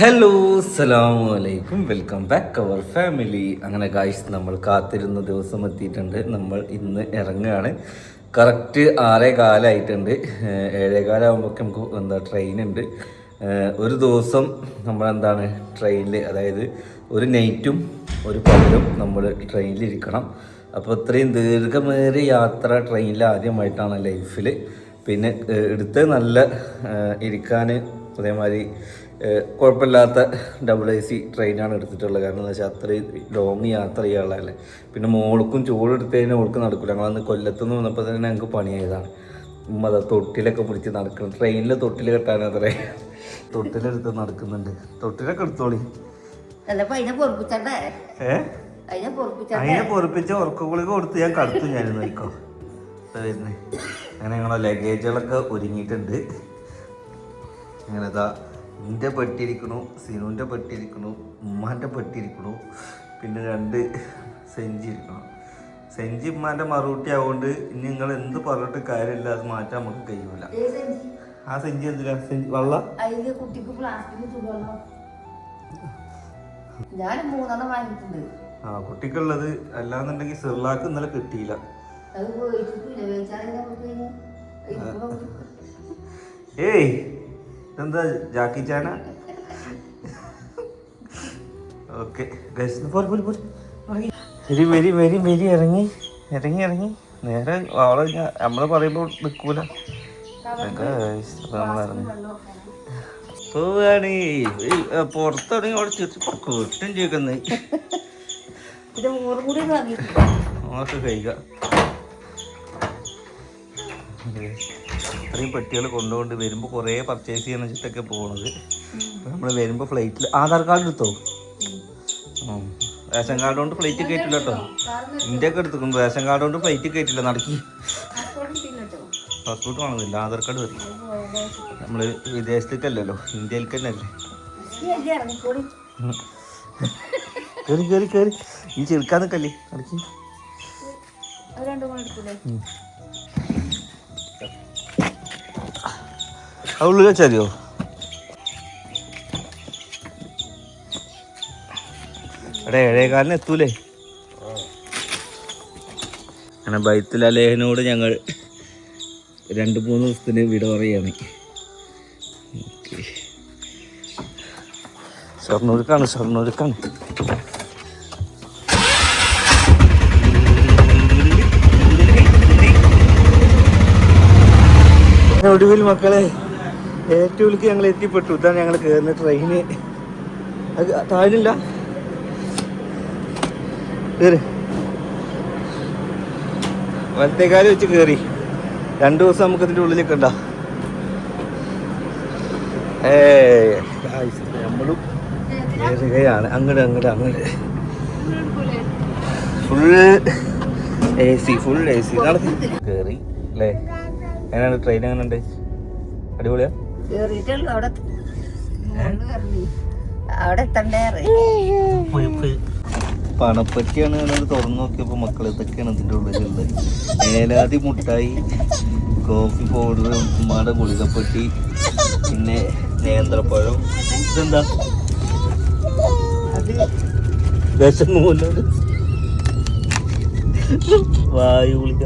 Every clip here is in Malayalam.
ഹലോ അസ്സലാമു അലൈക്കും വെൽക്കം ബാക്ക് അവർ ഫാമിലി അങ്ങനെ ഗായ്സ് നമ്മൾ കാത്തിരുന്ന ദിവസം എത്തിയിട്ടുണ്ട്. നമ്മൾ ഇന്ന് ഇറങ്ങുകയാണ്. കറക്റ്റ് ആറേ കാലമായിട്ടുണ്ട് ഏഴേ കാലമാകുമ്പോഴൊക്കെ നമുക്ക് എന്താ ട്രെയിൻ ഉണ്ട്. ഒരു ദിവസം നമ്മളെന്താണ് ട്രെയിനിൽ അതായത് ഒരു നൈറ്റും ഒരു പകലും നമ്മൾ ട്രെയിനിൽ ഇരിക്കണം. അപ്പോൾ ഇത്രയും ദീർഘമേറിയ യാത്ര ട്രെയിനിൽ ആദ്യമായിട്ടാണ് ലൈഫിൽ പിന്നെ എടുത്ത് നല്ല ഇരിക്കാൻ അതേമാതിരി കുഴപ്പമില്ലാത്ത ഡബിൾ എ സി ട്രെയിനാണ് എടുത്തിട്ടുള്ളത്. കാരണം എന്താ വെച്ചാൽ അത്രയും ലോങ് യാത്ര ചെയ്യാനുള്ളതല്ലേ പിന്നെ മോൾക്കും ചൂടെടുത്ത് കഴിഞ്ഞാൽ ഓൾക്ക് നടക്കില്ല ഞങ്ങളന്ന് കൊല്ലത്തുനിന്ന് വന്നപ്പോൾ തന്നെ ഞങ്ങൾക്ക് പണിയായതാണ്. അത് തൊട്ടിലൊക്കെ പിടിച്ച് നടക്കണം. ട്രെയിനിൽ തൊട്ടിൽ കെട്ടാനത്രേ തൊട്ടിലെടുത്ത് നടക്കുന്നുണ്ട്. തൊട്ടിലൊക്കെ എടുത്തോളി. അതിനെ പൊറപ്പിച്ച ഉറക്കഗുളിക കൊടുത്ത് ഞാൻ കടത്തു ഞാൻ നോക്കോ വരുന്നേ. അങ്ങനെ ഞങ്ങളെ ലഗേജുകളൊക്കെ ഒരുങ്ങിയിട്ടുണ്ട്. അങ്ങനെ ഇതാ എന്റെ പെട്ടിരിക്കണു സിനുവിന്റെ പെട്ടിരിക്കണു ഉമ്മാന്റെ പെട്ടിരിക്കണു പിന്നെ രണ്ട് സെഞ്ചി ഇരിക്കണം. സെഞ്ചി ഉമ്മാന്റെ മറുപടി ആയതുകൊണ്ട് ഇനി നിങ്ങൾ എന്ത് പറഞ്ഞിട്ട് കാര്യമില്ല അത് മാറ്റാൻ നമുക്ക് കഴിയൂല. ആ സെഞ്ചി എന്തിനാ? സെഞ്ചി വള്ള? ഞാൻ മൂന്നെണ്ണം വാങ്ങിയിട്ടുണ്ട്. ആ കുട്ടിക്കുള്ളത് അല്ലാന്നുണ്ടെങ്കിൽ സിർലാക്ക് ഇന്നലെ കിട്ടിയില്ല. ഏയ് ഇതെന്താ ജാക്കി ചാന? ഓക്കെ വരി വരി വരി വരി ഇറങ്ങി ഇറങ്ങി ഇറങ്ങി. നേരെ അവളെ നമ്മൾ പറയുമ്പോൾ നിൽക്കൂല നമ്മളിറങ്ങി പോവാണ് പുറത്തിറങ്ങി അവിടെ ചെറിയ കിട്ടും നമുക്ക് കഴിക്കാം. ഇത്രയും പെട്ടികൾ കൊണ്ടുകൊണ്ട് വരുമ്പോൾ കുറേ പർച്ചേസ് ചെയ്യാൻ വെച്ചിട്ടൊക്കെ പോകുന്നത് നമ്മൾ വരുമ്പോൾ ഫ്ലൈറ്റിൽ ആധാർ കാർഡ് എടുത്തോ. റേഷൻ കാർഡ് കൊണ്ട് ഫ്ലൈറ്റ് കയറ്റില്ല കേട്ടോ ഇന്ത്യ ഒക്കെ എടുത്തുക്കും റേഷൻ കാർഡ് കൊണ്ട് ഫ്ലൈറ്റ് കയറ്റില്ല നടക്കി. പാസ്പോർട്ട് വേണമെന്നില്ല ആധാർ കാർഡ് മതി. നമ്മൾ വിദേശത്തേക്കല്ലല്ലോ. ഇന്ത്യയിലേക്ക് തന്നെ അല്ലേ കയറി കയറി കയറി ഈ ചെറുക്കാൻ നിൽക്കല്ലേ നടക്കി അത് ഉള്ളിൽ വെച്ചാരിയോ എടേ ഏഴേകാലിന് എത്തൂലേ? അങ്ങനെ ബൈത്തുൽ അലേഹനോട് ഞങ്ങൾ രണ്ട് മൂന്ന് ദിവസത്തിന് വിട പറയാണ്. ഷൊർണൂർക്കാണ് ഷൊർണൂർക്കാണ്. ഒടുവിൽ മക്കളെ ഏറ്റവുമിലേക്ക് ഞങ്ങൾ എത്തിപ്പെട്ടു. ഇതാണ് ഞങ്ങൾ കയറുന്ന ട്രെയിന് അത് താഴ്ന്നില്ല. കയറി. വലത്തേക്കാൽ വെച്ച് കയറി. രണ്ടു ദിവസം നമുക്ക് ഇതിന്റെ ഉള്ളിലേക്ക് ഉണ്ടാ ഏ നമ്മളും കയറുകയാണ്. അങ്ങോട്ട് അങ്ങോട്ട് അങ്ങോട്ട് full A C full A C കയറി അല്ലേ? എങ്ങനെയാണ് ട്രെയിൻ എങ്ങനെയുണ്ട്? അടിപൊളിയാ? കേറിയിട്ടുള്ളൂ അവിടെ. അവിടെ എത്തണ്ടേ പണപ്പറ്റിയാണ് ഞാനത് തുറന്നു നോക്കിയപ്പോൾ മക്കൾ ഇതൊക്കെയാണ് ഇതിന്റെ ഉള്ളിലുള്ളത്. ഏലാതി മുട്ടായി കോഫി പൗഡർ ഉമ്മാടെ ഗുളികപ്പെട്ടി പിന്നെ നേന്ത്രപ്പഴം. ഇതെന്താ? വിശമൂലത് വായു ഗുളിക.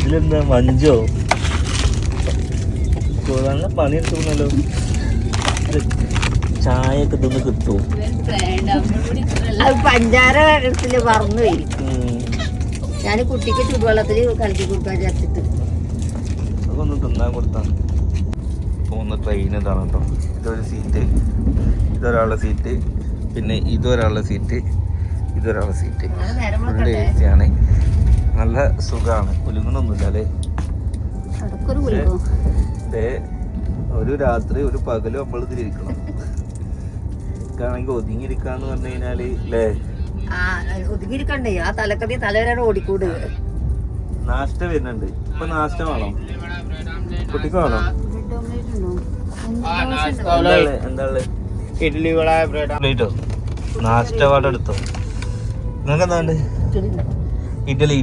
ഇതിലെന്താ മഞ്ചോ? ഓ, നല്ല പണിയെടുക്കുന്നല്ലോ ചായയൊക്കെ ഇതൊന്ന് കിട്ടും അത് പഞ്ചാര എടുത്തിൽ മറന്നു വരും. ഞാൻ കുട്ടിക്ക് ചുടുവെള്ളത്തിൽ കലക്കി കൊടുക്കാൻ ചേർത്തിട്ട് അതൊന്ന് തിന്നാൻ കൊടുത്താ. പോകുന്ന ട്രെയിൻ ഇതാണ് കേട്ടോ ഇതൊരു സീറ്റ് ഇതൊരാളുടെ സീറ്റ് പിന്നെ ഇതൊരാളുടെ സീറ്റ് ഇതൊരാളുടെ സീറ്റ് ഫുള്ള് എ സി ആണ്. നല്ല സുഖമാണ് കുലുങ്ങണമൊന്നുമില്ല അല്ലേ? ദേ, ഒരു രാത്രി ഒരു പകലും നമ്മൾ ഇതിലിരിക്കണം എനിക്കാണെങ്കിൽ ഒതുങ്ങിയിരിക്കാന്ന് പറഞ്ഞു കഴിഞ്ഞാൽ അല്ലേ ഒതുങ്ങിയിരിക്കണ്ടേ. ആ തലക്കടി തലവരെ ഓടിക്കൂട്. നാഷ്ട വരുന്നുണ്ട്. ഇപ്പൊ നാഷ്ട വേണം. കുട്ടിക്ക് വേണം? ഇഡ്ലി വട ബ്രെഡ്. നാഷ്ട വട എടുത്തോ? നിങ്ങൾക്ക് ഇഡ്ഡലി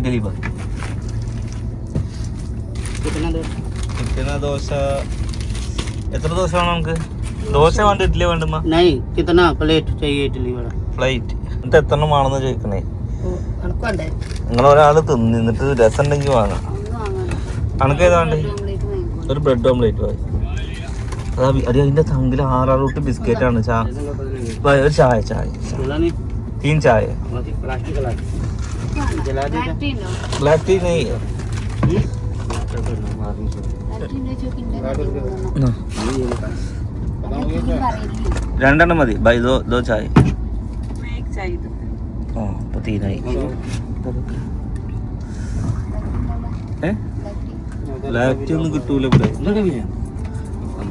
പിന്നെ ദോശ. എത്ര ദോശ വേണം നമുക്ക്? ദോശ വേണ്ട ഇഡ്ഡലി വേണ്ടുമ്മ കിത്തന പ്ലേറ്റ് ചെയ്യ ഇഡ്ഡലി വേണം പ്ലേറ്റ് എന്നിട്ട് എത്ര എണ്ണം വേണമെന്ന് ചോദിക്കണേ നിങ്ങൾ ഒരാൾ തിന്ന് എന്നിട്ട് രസം ഉണ്ടെങ്കിൽ വാങ്ങാം കണക്ക് ഏതാണ്ട് ഒരു ബ്രെഡ് ഓംലേറ്റ് മതി. അത് അതിന്റെ തമ്പിൽ ആറാറ് തൊട്ട് ബിസ്ക്കറ്റ് ആണ്. ഒരു ചായ ചായ തീൻ ചായ. ബ്ലാക്ക് ടീ നെയ്യ് രണ്ടെണ്ണം മതി. ബൈ ദോ ദോ ചായ. ഓ അപ്പോൾ തീനായി ഏ? ലാക്റ്റി ഒന്നും കിട്ടൂല ഇവിടെ.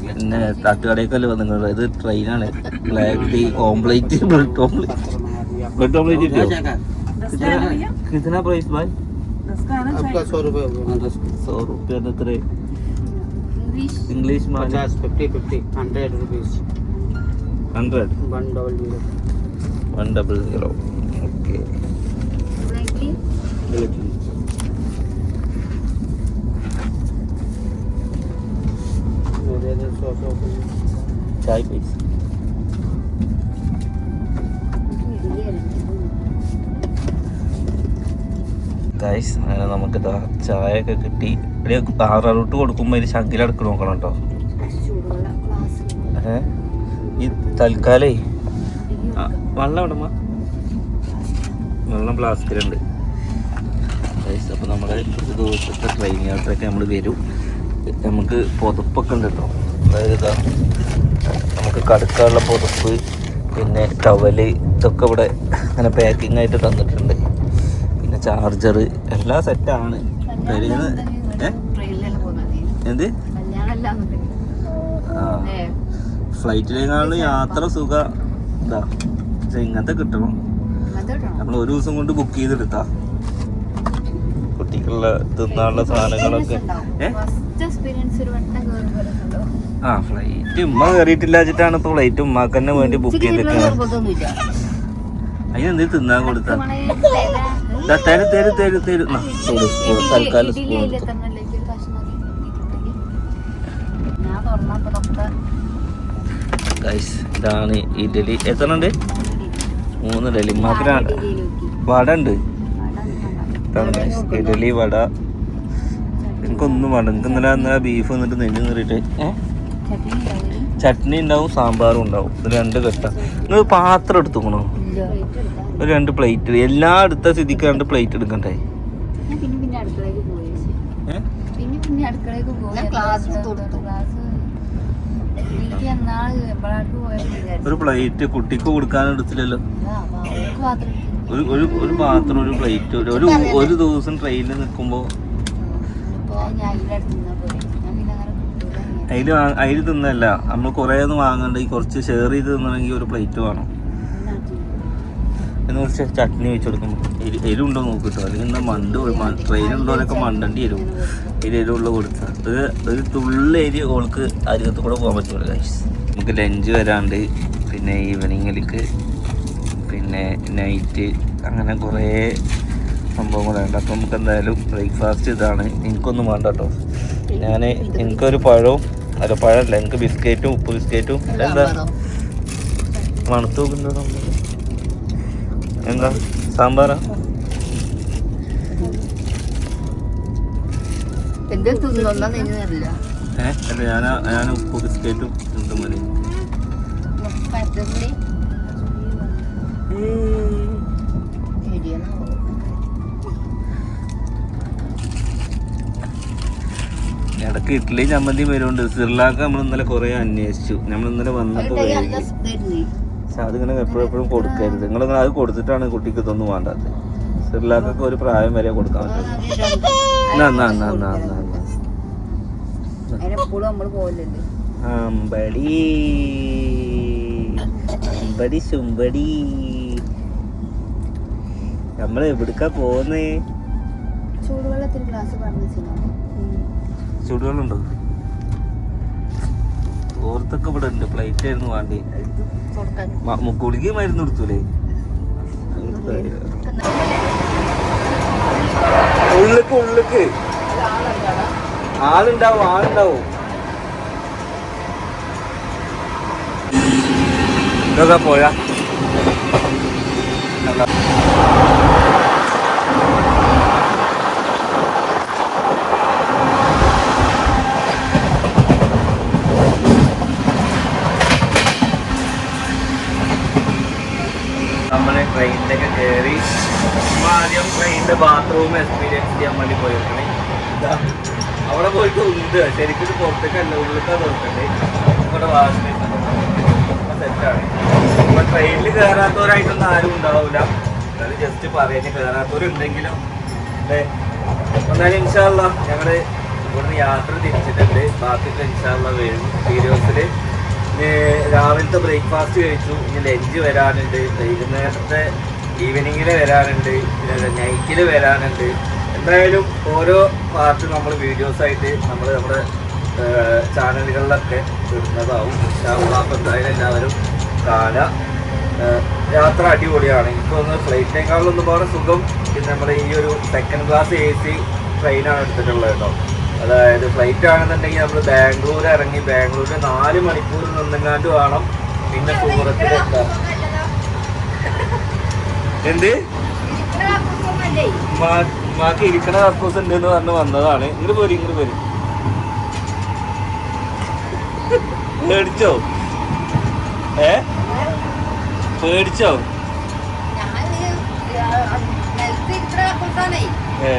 പിന്നെ തട്ടുകടയൊക്കെയല്ലേ വന്നിട്ടുണ്ട് ഇത് ട്രെയിനാണ്. ലാക്റ്റി ഓംപ്ലേറ്റ് ബ്രെഡ് ഓംപ്ലേറ്റ്. ബ്രെഡ് ഓംപ്ലേറ്റ് കിട്ടിയോ? കിതന പ്രൈസ് ബൈ. സോ റുപ്യ എത്രയും ઇંગ્લિશ માં પચાસ fifty fifty hundred rupees hundred one double zero one double zero okay ચાય પૈસા ഗൈസ് അങ്ങനെ നമുക്ക് ചായ ഒക്കെ കിട്ടി ഒരു റൂട്ട് കൊടുക്കുമ്പോൾ അതിൽ ശങ്കിലടക്ക് നോക്കണം കേട്ടോ ഏ ഈ തൽക്കാലേ. വെള്ളം ഇടമ വെള്ളം ഫ്ലാസ്കിലുണ്ട് അപ്പോൾ നമ്മുടെ ഒരു ദിവസത്തെ ട്രെയിൻ യാത്രയൊക്കെ നമ്മൾ വരും. നമുക്ക് പുതപ്പൊക്കെ ഉണ്ട് കേട്ടോ അതായത് ഇതാ നമുക്ക് കടുക്കാനുള്ള പുതപ്പ് പിന്നെ ടവൽ ഇതൊക്കെ ഇവിടെ അങ്ങനെ പാക്കിംഗ് ആയിട്ട് തന്നിട്ടുണ്ട്. പിന്നെ ചാർജർ എല്ലാം സെറ്റാണ് പെരുന്ന് എന്ത്? ഫ്ലൈറ്റിലേക്കാളും യാത്ര സുഖ ഇതാ. പക്ഷെ ഇങ്ങനത്തെ കിട്ടണം. നമ്മൾ ഒരു ദിവസം കൊണ്ട് ബുക്ക് ചെയ്തെടുത്താ. കുട്ടികളുടെ തിന്നാനുള്ള സാധനങ്ങളൊക്കെ. ആ ഫ്ലൈറ്റ് ഉമ്മ കയറിയിട്ടില്ല വെച്ചിട്ടാണ് ഇപ്പൊ ഫ്ലൈറ്റ് ഉമ്മാക്ക് തന്നെ വേണ്ടി ബുക്ക് നിർബന്ധമൊന്നുമില്ല. അതിനെന്ത് തിന്നാൻ കൊടുത്താ? തരും തരും തരും തരും. തൽക്കാലം ഗൈസ് ഇതാണ് ഇഡലി. എത്ര ഉണ്ട് മൂന്ന് ഇഡലി. മാത്രം വട ഉണ്ട്. ഇതാണ്. ഇഡലി വട. എനിക്കൊന്നും വേണ്ട. എനിക്ക് ഇന്നലെ അന്ന് ബീഫ് എന്നിട്ട് നെഞ്ഞ് നിറിയിട്ട് ഏഹ് ചട്നി ഉണ്ടാവും സാമ്പാറും ഉണ്ടാവും. ഇത് രണ്ട് കെട്ട. നിങ്ങൾ പാത്രം എടുത്തുക്കണോ? ഒരു രണ്ട് പ്ലേറ്റ് എല്ലാ അടുത്ത സ്ഥിതിക്ക് രണ്ട് പ്ലേറ്റ് എടുക്കണ്ടേ? ഒരു പ്ലേറ്റ് കുട്ടിക്ക് കൊടുക്കാൻ എടുത്തില്ലല്ലോ. ഒരു ഒരു ഒരു പാത്രം ഒരു പ്ലേറ്റ് ഒരു ഒരു ദിവസം ട്രെയിനിൽ നിൽക്കുമ്പോ അതിൽ അതിൽ തിന്നല്ല. നമ്മൾ കുറേ ഒന്നും വാങ്ങണ്ടെങ്കിൽ കുറച്ച് ഷെയർ ചെയ്ത് തിന്നണമെങ്കിൽ ഒരു പ്ലേറ്റ് വേണം. എന്ന് കുറച്ച് ചട്നി വെച്ച് കൊടുക്കുമ്പോൾ എരി എരിവുണ്ടോ നോക്കിട്ടോ അല്ലെങ്കിൽ എന്താ മണ്ട് ട്രെയിനുള്ളവരൊക്കെ മണ്ടണ്ടി എരിവും എരി എരിവുള്ള കൊടുക്കുക ഒരു ഒരു തുള്ളി എരി ഓൾക്ക് അരികത്ത് കൂടെ പോകാൻ പറ്റുള്ളൂ ഗൈസ് നമുക്ക് ലഞ്ച് വരാണ്ട്. പിന്നെ ഈവനിങ്ങിലേക്ക് പിന്നെ നൈറ്റ് അങ്ങനെ കുറേ സംഭവങ്ങളുണ്ട് അപ്പോൾ നമുക്ക് എന്തായാലും ബ്രേക്ക്ഫാസ്റ്റ് ഇതാണ്. എനിക്കൊന്നും വേണ്ട കേട്ടോ. ഞാൻ എനിക്കൊരു പഴവും അല്ല പഴമല്ല. എനിക്ക് ബിസ്ക്കറ്റും ഉപ്പ് ബിസ്ക്കറ്റും എന്താ മണത്ത് നോക്കുന്നത് സംഭവം എന്താ? സാമ്പാറാ? ഇടയ്ക്ക് ഞാൻ ഞാൻ ഉപ്പ് ബിസ്ക്കറ്റും എന്തും മതി. ഇഡ്ഡലി ചമ്മന്തി വരുന്നുണ്ട്. സിർലാക്ക് നമ്മൾ ഇന്നലെ കൊറേ അന്വേഷിച്ചു. നമ്മൾ ഇന്നലെ ഇതായിരുന്നു. പക്ഷെ അതിങ്ങനെ എപ്പോഴും എപ്പോഴും കൊടുക്കരുത്. നിങ്ങളിങ്ങനെ അത് കൊടുത്തിട്ടാണ് കുട്ടിക്ക് ഇതൊന്നും വേണ്ടാത്തത്. സിർലാക്കൊക്കെ ഒരു പ്രായം വരെ കൊടുക്കാൻ പറ്റും. അമ്പടി. നമ്മൾ എവിടുക്കാ പോകുന്നേ ചൂടുവെള്ളം ചുടുകളുണ്ടോ ഓർത്തൊക്കെ ഇവിടെ ഉണ്ട്. പ്ലേറ്റ് ആയിരുന്നു വേണ്ടി? മുക്കുളിക്ക് മരുന്ന് കൊടുത്തൂലേ? ഉള്ളിക്ക് ഉള്ളിക്ക്. ആളുണ്ടാവും ആളുണ്ടാവും. ഇതൊക്കെ പോയാ. ട്രെയിനിലൊക്കെ കയറി നമ്മൾ ആദ്യം ട്രെയിനിന്റെ ബാത്റൂം എക്സ്പീരിയൻസ് ചെയ്യാൻ വേണ്ടി പോയിരിക്കണേ അവിടെ പോയിട്ട് ഉണ്ട്. ശരിക്കും പുറത്തേക്കല്ല ഉള്ളിലേക്കാ തുറക്കണ്ടേ ഇവിടെ വാഷ് സെറ്റാണ് നമ്മൾ ട്രെയിനിൽ കയറാത്തവരായിട്ടൊന്നും ആരും ഉണ്ടാവില്ല എന്നാലും ജസ്റ്റ് പറയാൻ കയറാത്തവരുണ്ടെങ്കിലും അല്ലേ എന്നാലും ഇൻഷാല്ല ഞങ്ങൾ ഇവിടുന്ന് യാത്ര തിരിച്ചിട്ടുണ്ട്. ബാക്കിയൊക്കെ ഇൻഷാല്ല വരും. വീഡിയോസിൽ രാവിലത്തെ ബ്രേക്ക്ഫാസ്റ്റ് കഴിച്ചു. ഇനി ലഞ്ച് വരാനുണ്ട്. വൈകുന്നേരത്തെ ഈവനിങ്ങിൽ വരാനുണ്ട്. പിന്നെ നൈറ്റിൽ വരാനുണ്ട്. എന്തായാലും ഓരോ പാർട്ട് നമ്മൾ വീഡിയോസ് ആയിട്ട് നമ്മൾ നമ്മുടെ ചാനലുകളിലൊക്കെ ഇടുന്നതാവും. അപ്പോൾ എന്തായാലും എല്ലാവരും കാണുക. യാത്ര അടിപൊളിയാണ്. എനിക്ക് തോന്നുന്നു ഫ്ലൈറ്റിനേക്കാളൊന്നും പോലെ സുഖം. പിന്നെ നമ്മുടെ ഈ ഒരു സെക്കൻഡ് ക്ലാസ് എ സി ട്രെയിനാണ് എടുത്തിട്ടുള്ളത് കേട്ടോ. അതായത് ഫ്ലൈറ്റ് ആണെന്നുണ്ടെങ്കിൽ നമ്മൾ ബാംഗ്ലൂർ ഇറങ്ങി ബാംഗ്ലൂരിൽ നാല് മണിക്കൂർ നിന്നെങ്ങാണ്ട് വേണം പിന്നെ സൂറത്തിലെത്താൻ എന്ത്? മാക്ക് ഇരിക്കണ കക്കൂസ് ഉണ്ട് എന്ന് പറഞ്ഞ് വന്നതാണ്. ഇങ്ങോട്ട് പോരി ഇങ്ങോട്ട് പോരി. പേടിച്ചോ? ഏ? പേടിച്ചോ? ഏ.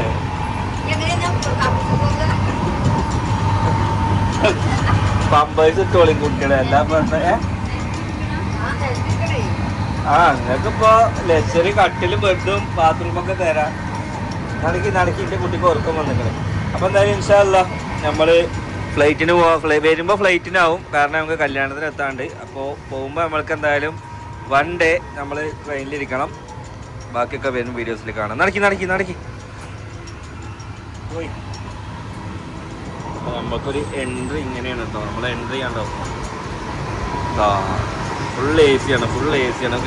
പമ്പേഴ്സ് ഇട്ടോളിയും കുട്ടികളെ എല്ലാം പറഞ്ഞ? ആ നിങ്ങൾക്ക് ഇപ്പൊ ലക്ഷറി കട്ടിലും ബെഡും ബാത്റൂം ഒക്കെ തരാം. നടക്കി നടക്കി എന്റെ കുട്ടിക്ക് ഉറക്കം വന്നിട്ട് അപ്പൊ എന്തായാലും ഇൻഷാല്ല നമ്മൾ ഫ്ലൈറ്റിന് പോവാ. ഫ്ലൈ വരുമ്പോ ഫ്ലൈറ്റിനാവും കാരണം നമുക്ക് കല്യാണത്തിന് എത്താണ്ട്. അപ്പോൾ പോകുമ്പോൾ നമ്മൾക്ക് എന്തായാലും വൺ ഡേ നമ്മൾ ട്രെയിനിലിരിക്കണം ബാക്കിയൊക്കെ വരും വീഡിയോസിൽ കാണാം. നടക്കി നടക്കി നടക്കി. പോയി. അപ്പൊ നമുക്കൊരു എൻട്രി ഇങ്ങനെയാണ് കേട്ടോ നമ്മൾ എൻട്രി കണ്ടോ ഫുൾ എ സി ആണ് ഫുൾ എ സി ആണ്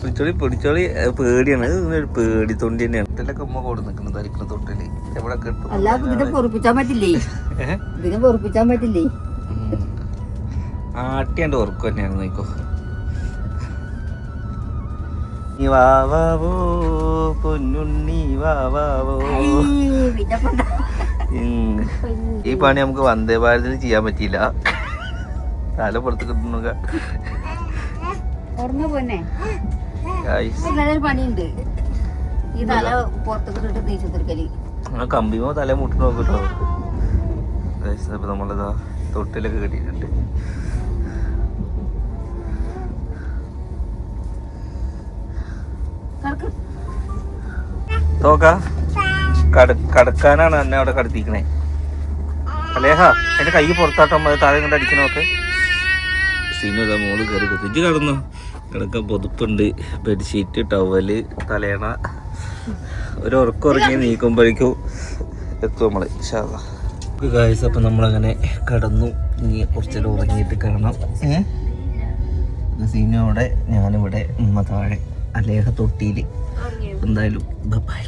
പിടിച്ചോളി പിടിച്ചോളി. പേടിയാണ്. ഒരു പേടി തൊണ്ടി തന്നെയാണ്. തൊട്ടിലൊക്കെ ഉമ്മ കൂടെ നിൽക്കുന്നത് ധരിക്കുന്ന തൊട്ടിൽ എവിടെ കിട്ടും അല്ലാതെ ഇതിനെ പൊറപ്പിച്ചാൻ പറ്റില്ലേ? ഇതിനെ പൊറപ്പിച്ചാൻ പറ്റില്ലേ. ആട്ടിയാണ്ട് ഉറക്കം തന്നെയാണ് നോക്കോ. നീ വാവാവോ പൊന്നുണ്ണി വാവാവോ. ഈ പണി നമുക്ക് വന്ദേ ഭാരതിൽ ചെയ്യാൻ പറ്റിയില്ല. തല പുറത്ത് കിട്ടുന്നു ഓർമ്മ പോന്നെ. നല്ലൊരു പണിയുണ്ട്. ഈ തല പുറത്തേക്ക് ഇട്ടിട്ട് തേച്ച് കമ്പിമോ തല മുട്ടി നോക്കട്ടോ. നമ്മളിതാ തൊട്ടിലൊക്കെ കെട്ടിയിട്ടുണ്ട്. കട കടക്കാനാണ് എന്നെ അവിടെ കടത്തിക്കണേ അലേഹ എന്റെ കൈ പുറത്താട്ടോ താഴെ കണ്ട് അടിക്കണ നോക്ക് സീനുതാ മോൾ കയറി കുത്തിച്ച് കടന്നു. കിടക്കാൻ പൊതുപ്പുണ്ട്. Bedsheet towel തലേണ. ഒരു ഉറക്കം ഉറങ്ങി നീക്കുമ്പോഴേക്കും എത്തും നമ്മൾ ഗായസ് അപ്പം നമ്മളങ്ങനെ കടന്നു. ഇനി കുറച്ചേരം ഉറങ്ങിയിട്ട് കാണാം ഏഹ് സീനോടെ ഞാനിവിടെ ഉമ്മ താഴെ. അലേഹ തൊട്ടിയിൽ എന്തായാലും ബൈ